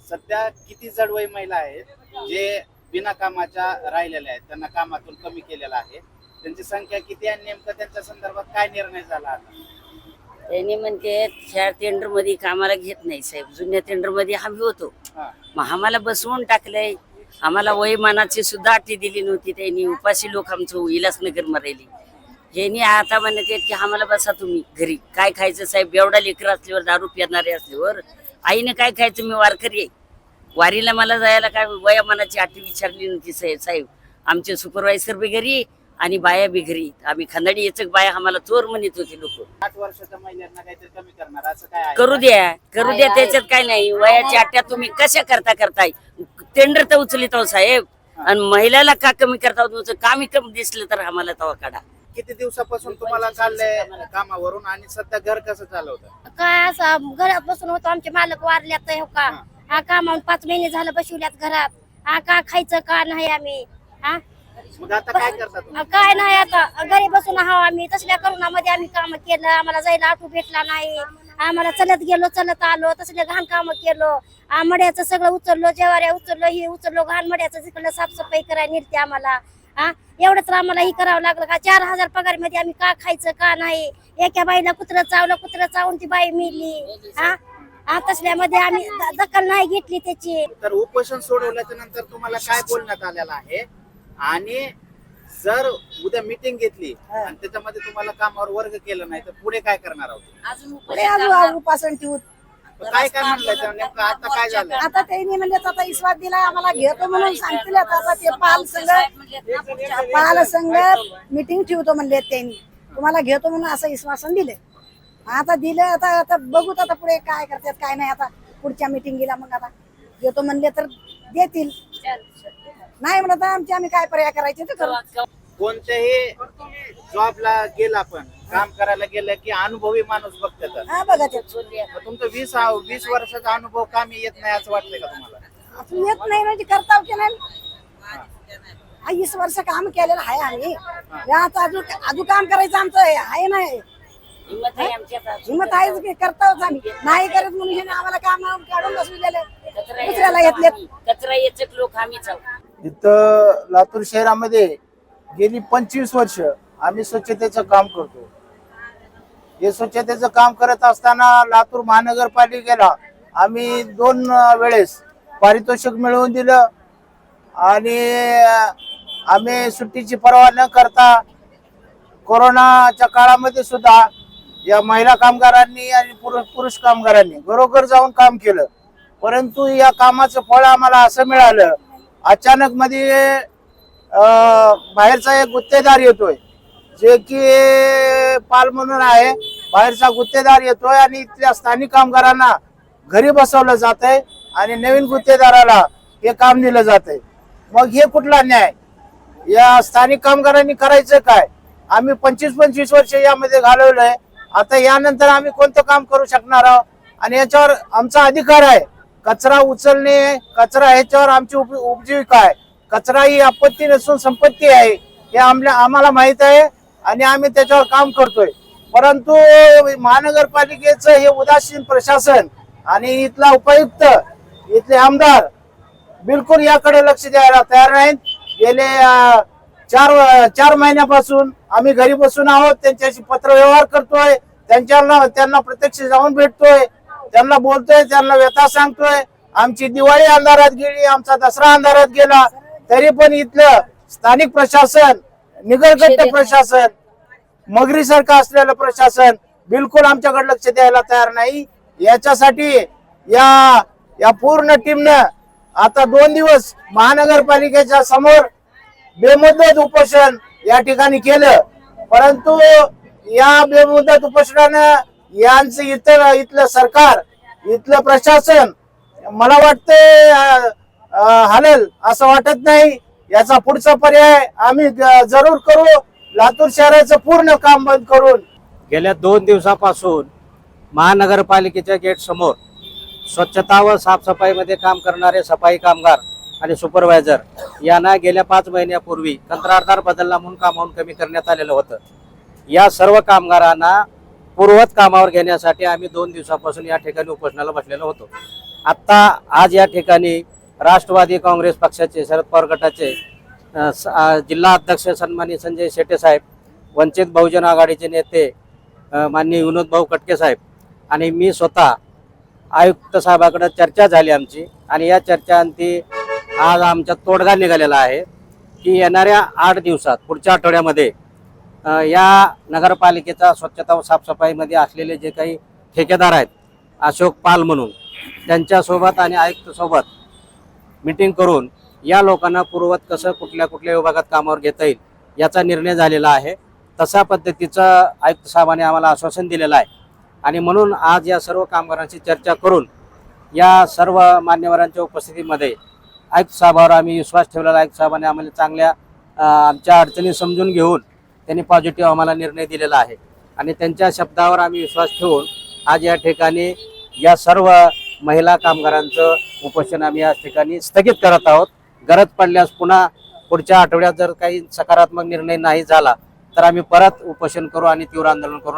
सध्या किती जडवय महिला आहेत जे बिना कामाच्या राहिलेल्या आहेत त्यांना कामातून कमी केलेलं आहे. त्यांची संख्या किती आणि नेमकं त्यांच्या संदर्भात काय निर्णय झाला आता? त्यांनी म्हणते ह्या टेंडरमध्ये कामाला घेत नाही साहेब. जुन्या टेंडरमध्ये आम्ही होतो. हा. मग आम्हाला बसवून टाकलंय. आम्हाला वयमानाची सुद्धा अटी दिली नव्हती त्यांनी. उपाशी लोक आमचं विलासनगर मरायली ह्यांनी आता म्हणत आहेत की आम्हाला बसा तुम्ही घरी. काय खायचं साहेब? एवढा लेकर असल्यावर दारू पिणारे असल्यावर आईने काय खायचं? मी वारकरी आहे. वारीला मला जायला काय वयामानाची अटी विचारली नव्हती साहेब साहेब. आमचे सुपरवायझर बी घरी आणि बाया बी घरी. आम्ही खंदाडी याचक बाया आम्हाला चोर म्हणत होते लोक. आठ वर्षाच्या महिलांना काहीतरी कमी करणार असं काय आहे? करू द्या करू द्या त्याच्यात काय नाही. वयाच्या अट्ट्या तुम्ही कशा करता करताय? टेंडर तर उचलित आहो साहेब. आणि महिलाला का कमी करता तुमचं कामी कमी दिसलं तर आम्हाला तवा काढा. किती दिवसापासून तुम्हाला चाललंय कामावरून आणि सध्या घर कसं चालवतं? काय असं घरात बसून होतो आमचे मालक वारल्यात हो का? हा. कामावून पाच महिने झालं बसवल्यात घरात. हा का खायचं का नाही आम्ही? हा? मग आता काय करता तुम्ही? काय नाही आता. घरी बसून आहो आम्ही. तसल्या करोनामध्ये आम्ही काम केलं. आम्हाला जायला आटू भेटला नाही. आम्हाला चलत गेलो चलत आलो. तसले घाण काम केलो. आ, मड्याचं सगळं उचललो जेवाऱ्या उचललो हे उचललो घाण मड्याचं तिकडलं साफसफाई करायला नेलते आम्हाला. हा? एवढं तर आम्हाला ही करावं लागलं का? चार हजार पगारमध्ये आम्ही का खायचं का नाही? एका बाईला कुत्रं चावलं कुत्रं चावून ती बाई मिली. हा? हा तसल्यामध्ये आम्ही द- दखल नाही घेतली त्याची. तर उपोषण सोडवल्याच्या नंतर तुम्हाला काय बोलण्यात आलेलं आहे? आणि जर उद्या मीटिंग घेतली आणि त्याच्यामध्ये तुम्हाला कामावर वर्ग केलं नाही तर पुढे काय करणार आहोत? पुढे अजून उपासन ठेवू काय काय नेमकं आता काय झालं? आता त्यांनी म्हणजे आता विश्वास दिला आम्हाला घेतो म्हणून सांगतील आता आता ते पाल संघ पाल संघ मिटिंग ठेवतो म्हणले त्यांनी. तुम्हाला घेतो म्हणून असं विश्वासन दिले आता दिलं आता आता बघू आता पुढे काय करतात काय नाही. आता पुढच्या मिटिंगला मग आता घेतो म्हणले तर देतील. नाही म्हणत आमची आम्ही काय पर्याय करायचे ते करू. कोणत्याही जॉबला गेला आपण काम करायला गेलं की अनुभवी माणूस बघते तर. हा बघा ते मग तुमचं वीस वीस वर्षाचा अनुभव कामी येत नाही असं वाटतंय का तुम्हाला? असं येत नाही म्हणजे करता की नाही? हा, वीस वर्ष काम केलेलं आहे आम्ही. यात अजून अजून काम करायचं आमचं आहे आहे नाही हिंमत आहे आमच्यात. हिंमत आहेच की करताच आम्ही. नाही करत म्हणून ह्याने आम्हाला काम काढून बसविलेले कचरा दुसऱ्याला घेतले. कचरा याचक लोक आम्हीच आहोत. इथं लातूर शहरामध्ये गेली पंचवीस वर्ष. आम्ही स्वच्छतेचं काम करतो. हे स्वच्छतेचं काम करत असताना लातूर महानगरपालिकेला आम्ही दोन वेळेस पारितोषिक मिळवून दिलं. आणि आम्ही सुट्टीची पर्वा न करता कोरोनाच्या काळामध्ये सुद्धा या महिला कामगारांनी आणि पुरुष पुरुष कामगारांनी घरोघर जाऊन काम केलं. परंतु या कामाचं फळ आम्हाला असं मिळालं अचानक मध्ये बाहेरचा एक गुत्तेदार येतोय. जे की पाल म्हणून आहे. बाहेरचा गुत्तेदार येतोय आणि इथल्या स्थानिक कामगारांना घरी बसवलं जात आहे आणि नवीन गुत्तेदाराला हे काम दिलं जात आहे मग हे कुठला न्याय? या स्थानिक कामगारांनी करायचं काय? आम्ही पंचवीस पंचवीस वर्ष यामध्ये घालवलंय. आता यानंतर आम्ही कोणतं काम करू शकणार आहोत? आणि याच्यावर आमचा अधिकार आहे. कचरा उचलणे कचरा ह्याच्यावर आमची उप- उपजीविका आहे. कचरा ही आपत्ती नसून संपत्ती आहे. हे आमल्या आम्हाला माहीत आहे. आणि आम्ही त्याच्यावर काम करतोय. परंतु महानगरपालिकेचं हे उदासीन प्रशासन आणि इथला उपायुक्त इथले आमदार बिलकुल याकडे लक्ष द्यायला तयार नाहीत. गेले चार चार महिन्यापासून आम्ही घरी बसून आहोत. त्यांच्याशी पत्रव्यवहार करतोय. त्यांच्याला त्यांना प्रत्यक्ष जाऊन भेटतोय. त्यांना बोलतोय त्यांना व्यथा सांगतोय. आमची दिवाळी अंधारात गेली आमचा दसरा अंधारात गेला. तरी पण इथलं स्थानिक प्रशासन निगरगट्ट प्रशासन मगरी सारखं असलेलं प्रशासन बिलकुल आमच्याकडे लक्ष द्यायला तयार नाही. याच्यासाठी या या पूर्ण टीमनं आता दोन दिवस महानगरपालिकेच्या समोर बेमुदत उपोषण या ठिकाणी केलं. परंतु या बेमुदत उपोषणानं यांचं इतर इथलं सरकार इथलं प्रशासन मला अं, हलेल असं वाटत नाही. याचा पुढचा पर्याय आम्ही जरूर करू. लातूर शहराचं पूर्ण काम बंद करून. गेल्या दोन दिवसापासून महानगरपालिकेच्या गेट समोर स्वच्छता व साफसफाईमध्ये काम करणारे सफाई कामगार आणि सुपरवायझर यांना गेल्या पाच महिन्यापूर्वी कंत्राटदार बदलला म्हणून कामावून कमी करण्यात आलेलं होतं. या सर्व कामगारांना पूर्वत कामावर घेण्यासाठी आम्ही दोन दिवसापासून या ठिकाणी उपोषणाला बसलेलो होतो. आत्ता आज या ठिकाणी राष्ट्रवादी काँग्रेस पक्षाचे शरद पवार गटाचे स- जिल्हा अध्यक्ष सन्माननीय संजय शेटे साहेब वंचित बहुजन आघाडीचे नेते माननीय विनोद भाऊ कटके साहेब आणि मी स्वतः आयुक्त साहेबाकडे चर्चा झाली आमची आणि या चर्चांती आज आमचा तोडगा निघालेला आहे की येणाऱ्या आठ दिवसात पुढच्या आठवड्यामध्ये या नगरपालिकेचा स्वच्छता व साफसफाईमध्ये असलेले जे काही ठेकेदार आहेत अशोक पाल म्हणून त्यांच्यासोबत आणि आयुक्तसोबत मिटिंग करून या लोकांना पूर्वत कसं कुठल्या कुठल्या विभागात कामावर घेता येईल याचा निर्णय झालेला आहे. तशा पद्धतीचं आयुक्त साहेबांनी आम्हाला आश्वासन दिलेलं आहे. आणि म्हणून आज या सर्व कामगारांची चर्चा करून या सर्व मान्यवरांच्या उपस्थितीमध्ये आयुक्त साहेबावर आम्ही विश्वास ठेवलेला आयुक्त साहेबांनी आम्हाला चांगल्या आमच्या अडचणी समजून घेऊन त्यांनी पॉझिटिव्ह आम्हाला निर्णय दिलेला आहे. आणि त्यांच्या शब्दावर आम्ही विश्वास ठेवून आज या ठिकाणी या सर्व महिला कामगारांचं उपोषण आम्ही या ठिकाणी स्थगित करत आहोत. गरज पडल्यास पुन्हा पुढच्या आठवड्यात जर काही सकारात्मक निर्णय नाही झाला तर आम्ही परत उपोषण करू आणि तीव्र आंदोलन करू.